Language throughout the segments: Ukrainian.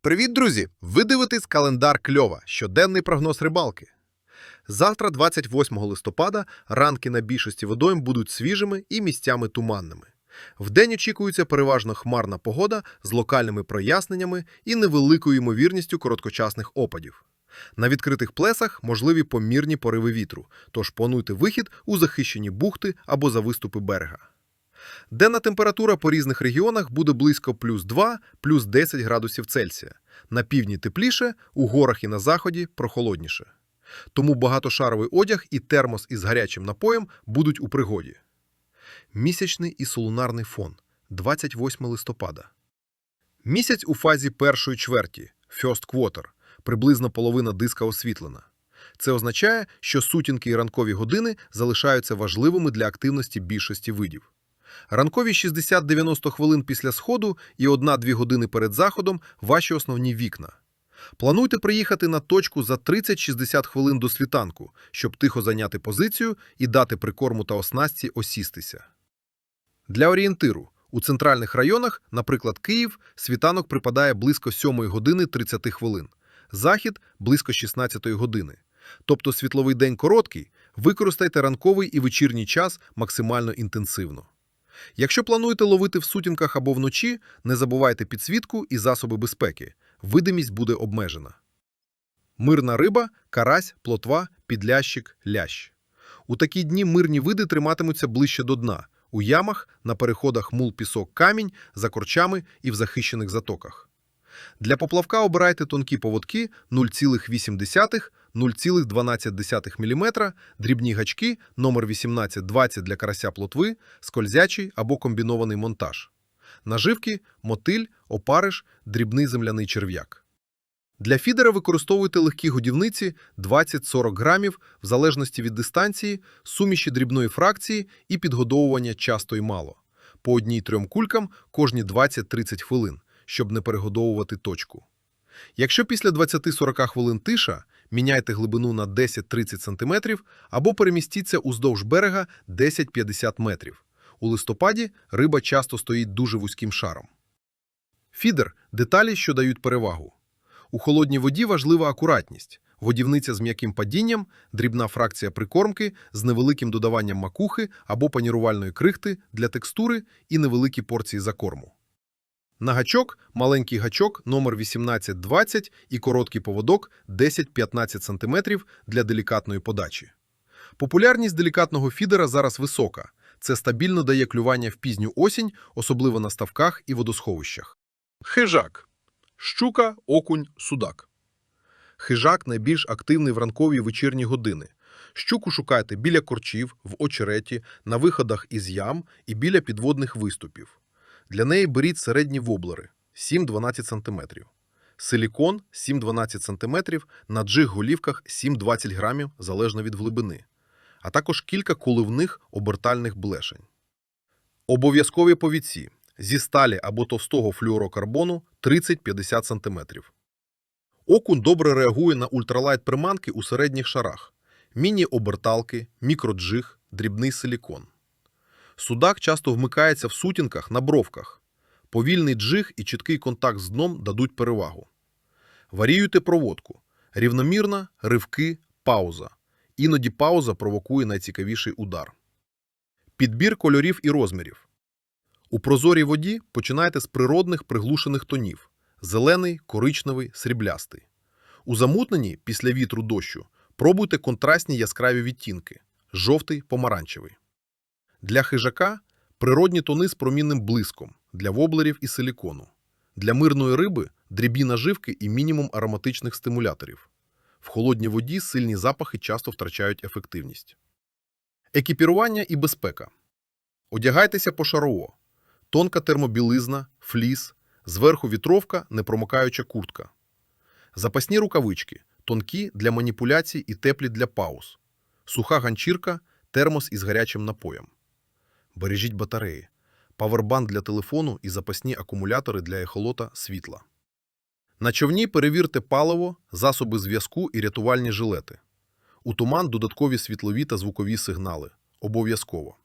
Привіт, друзі! Ви дивитесь календар Кльова, щоденний прогноз рибалки. Завтра, 28 листопада, ранки на більшості водойм будуть свіжими і місцями туманними. Вдень очікується переважно хмарна погода з локальними проясненнями і невеликою ймовірністю короткочасних опадів. На відкритих плесах можливі помірні пориви вітру, тож плануйте вихід у захищені бухти або за виступи берега. Денна температура по різних регіонах буде близько плюс 2, плюс 10 градусів Цельсія. На півдні тепліше, у горах і на заході прохолодніше. Тому багатошаровий одяг і термос із гарячим напоєм будуть у пригоді. Місячний і солунарний фон 28 листопада. Місяць у фазі першої чверті First Quarter, приблизно половина диска освітлена. Це означає, що сутінки і ранкові години залишаються важливими для активності більшості видів. Ранкові 60-90 хвилин після сходу і 1-2 години перед заходом – ваші основні вікна. Плануйте приїхати на точку за 30-60 хвилин до світанку, щоб тихо зайняти позицію і дати прикорму та оснастці осістися. Для орієнтиру. У центральних районах, наприклад, Київ, світанок припадає близько 7 години 30 хвилин, захід – близько 16 години. Тобто світловий день короткий, використайте ранковий і вечірній час максимально інтенсивно. Якщо плануєте ловити в сутінках або вночі, не забувайте підсвітку і засоби безпеки. Видимість буде обмежена. Мирна риба, карась, плотва, підлящик, лящ. У такі дні мирні види триматимуться ближче до дна, у ямах, на переходах мул пісок камінь, за корчами і в захищених затоках. Для поплавка обирайте тонкі поводки 0,8 0,12 мм, дрібні гачки номер 18-20 для карася плотви, скользячий або комбінований монтаж. Наживки – мотиль, опариш, дрібний земляний черв'як. Для фідера використовуйте легкі годівниці 20-40 грамів в залежності від дистанції, суміші дрібної фракції і підгодовування часто і мало. По одній-трьом кулькам кожні 20-30 хвилин, щоб не перегодовувати точку. Якщо після 20-40 хвилин тиша, міняйте глибину на 10-30 см або перемістіться уздовж берега 10-50 метрів. У листопаді риба часто стоїть дуже вузьким шаром. Фідер – деталі, що дають перевагу. У холодній воді важлива акуратність. Водівниця з м'яким падінням, дрібна фракція прикормки з невеликим додаванням макухи або панірувальної крихти для текстури і невеликі порції закорму. На гачок – маленький гачок номер 18-20 і короткий поводок 10-15 см для делікатної подачі. Популярність делікатного фідера зараз висока. Це стабільно дає клювання в пізню осінь, особливо на ставках і водосховищах. Хижак. Щука, окунь, судак. Хижак найбільш активний в ранкові вечірні години. Щуку шукайте біля корчів, в очереті, на виходах із ям і біля підводних виступів. Для неї беріть середні воблери 7-12 см. Силікон 7-12 см, на джиг-голівках 7-20 грамів залежно від глибини. А також кілька коливних обертальних блешень. Обов'язкові повідці зі сталі або товстого флюорокарбону 30-50 см. Окунь добре реагує на ультралайт приманки у середніх шарах. Міні-оберталки, мікроджиг, дрібний силікон. Судак часто вмикається в сутінках на бровках. Повільний джиг і чіткий контакт з дном дадуть перевагу. Варіюйте проводку. Рівномірна, ривки, пауза. Іноді пауза провокує найцікавіший удар. Підбір кольорів і розмірів. У прозорій воді починайте з природних приглушених тонів – зелений, коричневий, сріблястий. У замутненні після вітру дощу пробуйте контрастні яскраві відтінки – жовтий, помаранчевий. Для хижака – природні тони з промінним блиском, для воблерів і силікону. Для мирної риби – дрібні наживки і мінімум ароматичних стимуляторів. В холодній воді сильні запахи часто втрачають ефективність. Екіпірування і безпека. Одягайтеся пошарово. Тонка термобілизна, фліс, зверху вітровка, непромокаюча куртка. Запасні рукавички, тонкі для маніпуляцій і теплі для пауз. Суха ганчірка, термос із гарячим напоєм. Бережіть батареї, павербанк для телефону і запасні акумулятори для ехолота світла. На човні перевірте паливо, засоби зв'язку і рятувальні жилети. У туман додаткові світлові та звукові сигнали. Обов'язково.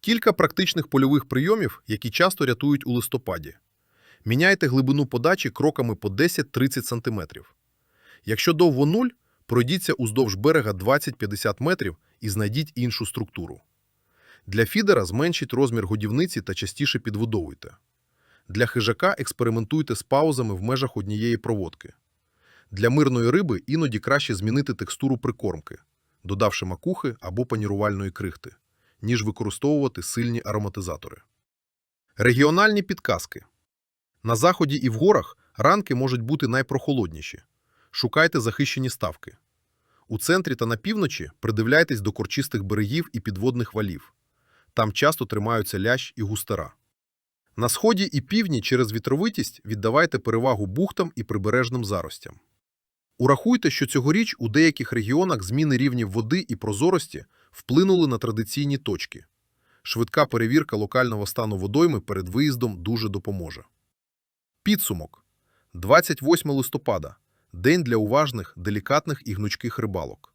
Кілька практичних польових прийомів, які часто рятують у листопаді. Міняйте глибину подачі кроками по 10-30 см. Якщо довго нуль, пройдіться уздовж берега 20-50 метрів і знайдіть іншу структуру. Для фідера зменшіть розмір годівниці та частіше підводовуйте. Для хижака експериментуйте з паузами в межах однієї проводки. Для мирної риби іноді краще змінити текстуру прикормки, додавши макухи або панірувальної крихти, ніж використовувати сильні ароматизатори. Регіональні підказки. На заході і в горах ранки можуть бути найпрохолодніші. Шукайте захищені ставки. У центрі та на півночі придивляйтесь до корчистих берегів і підводних валів. Там часто тримаються лящ і густера. На сході і півдні через вітровитість віддавайте перевагу бухтам і прибережним заростям. Урахуйте, що цьогоріч у деяких регіонах зміни рівнів води і прозорості вплинули на традиційні точки. Швидка перевірка локального стану водойми перед виїздом дуже допоможе. Підсумок. 28 листопада. День для уважних, делікатних і гнучких рибалок.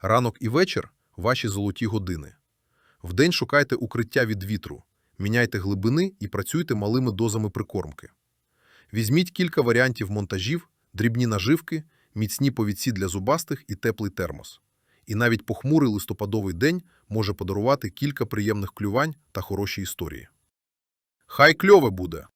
Ранок і вечір – ваші золоті години. Вдень шукайте укриття від вітру, міняйте глибини і працюйте малими дозами прикормки. Візьміть кілька варіантів монтажів, дрібні наживки, міцні повідці для зубастих і теплий термос. І навіть похмурий листопадовий день може подарувати кілька приємних клювань та хороші історії. Хай кльове буде!